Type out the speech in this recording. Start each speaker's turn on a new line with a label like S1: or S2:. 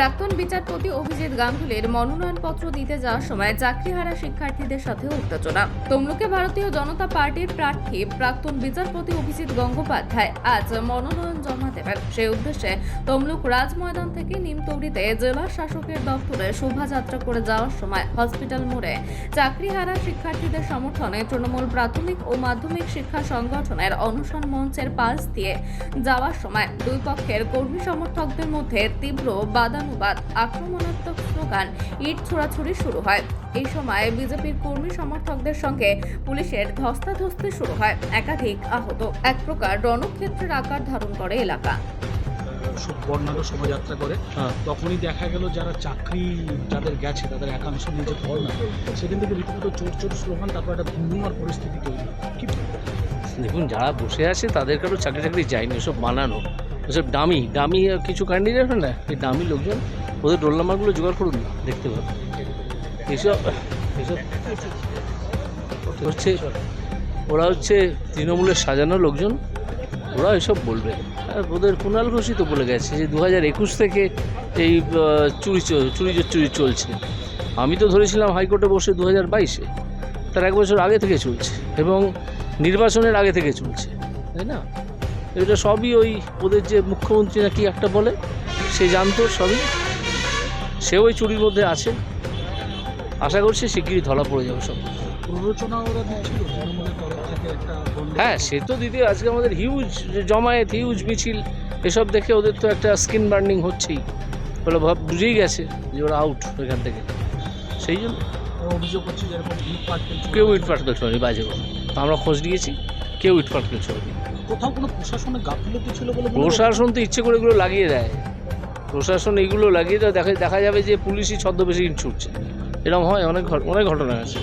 S1: প্রাক্তন বিচারপতি অভিজিৎ গাঙ্গুলির মনোনয়নপত্র দিতে যাওয়ার সময় চাকরিহারা শিক্ষার্থীদের সাথে উত্তেজনা। তমলুকে ভারতীয় জনতা পার্টির প্রার্থী প্রাক্তন বিচারপতি অভিজিৎ গঙ্গোপাধ্যায় আজ মনোনয়ন জমা দেবেন। সেই উদ্দেশ্যে তমলুক রাজ ময়দান থেকে নিমতৌড়িতে জেলা শাসকের দপ্তরে শোভাযাত্রা করে যাওয়ার সময় হসপিটাল মোড়ে চাকরিহারা শিক্ষার্থীদের সমর্থনে তৃণমূল প্রাথমিক ও মাধ্যমিক শিক্ষা সংগঠনের অনশন মঞ্চের পাশ দিয়ে যাওয়ার সময় দুই পক্ষের কর্মী সমর্থকদের মধ্যে তীব্র বাদানুবাদ আক্রমণাত্মক স্লোগান ইট ছোড়াছুড়ি শুরু হয়। এই সময় বিজেপির কর্মী সমর্থকদের সঙ্গে পুলিশের ধস্তাধস্তি শুরু হয়। একাধিক আহত এক প্রকার রণক্ষেত্রের আকার ধারণ করে এলাকা।
S2: সব বর্ণাঢ্য শোভাযাত্রা করে।
S3: হ্যাঁ।
S2: তখনই দেখা গেল যারা চাকরি যাদের গেছে তাদের একাংশ নিচে ফল না। সেখান থেকে রীতিমতো চোর চোর স্লোগান তারপর একটা ধুমধুমার পরিস্থিতি তৈরি। কি
S3: দেখুন যারা বসে আছে তাদের কারও চাকরি চাকরি যায়নি ওসব বানানো ওসব ডামি ডামি কিছু ক্যান্ডিডেট না? এই ডামি লোকজন, ওদের রোল নাম্বারগুলো জোগাড় করুন, দেখতে পাবেন। এসব এসব হচ্ছে, ওরা হচ্ছে তৃণমূলের সাজানো লোকজন, ওরা এসব বলবে। আর ওদের কুণাল ঘোষই তো বলে গেছে যে দু হাজার একুশ থেকে এই চুরি চুরি চুরি চলছে। আমি তো ধরেছিলাম হাইকোর্টে বসে দু হাজার বাইশে, তার এক বছর আগে থেকে চলছে এবং নির্বাচনের আগে থেকে চলছে, তাই না? এটা সবই ওই ওদের যে মুখ্যমন্ত্রী না কি একটা বলে সে জানতো সবই। সে ওই চুরির মধ্যে আছে। আশা করছি শিগগিরই ধরা পড়ে যাবে সব।
S2: প্ররোচনা ওরা দিচ্ছিল
S3: হ্যাঁ সে তো দিদি আজকে আমাদের হিউজ জমায়েত হিউজ মিছিল এসব দেখে ওদের তো একটা স্কিন বার্নিং হচ্ছেই। ওরা ভাব বুঝেই গেছে যে ওরা আউট ওইখান থেকে। সেই জন্য।
S2: অভিযোগ হচ্ছে যেরকম
S3: কেউ ইট পাটকেল ছোড়েনি বাজে আমরা খোঁজ নিয়েছি কেউ ইট পাটকেল ছোড়েনি
S2: কোথাও কোনো প্রশাসনের গাফিলতি ছিল বলে
S3: প্রশাসন তো ইচ্ছে করে এগুলো লাগিয়ে দেয়। প্রশাসন এগুলো লাগিয়ে দেয়, দেখা দেখা যাবে যে পুলিশই ছদ্মবেশি ছুটছে। এরকম হয়, অনেক অনেক ঘটনা আছে।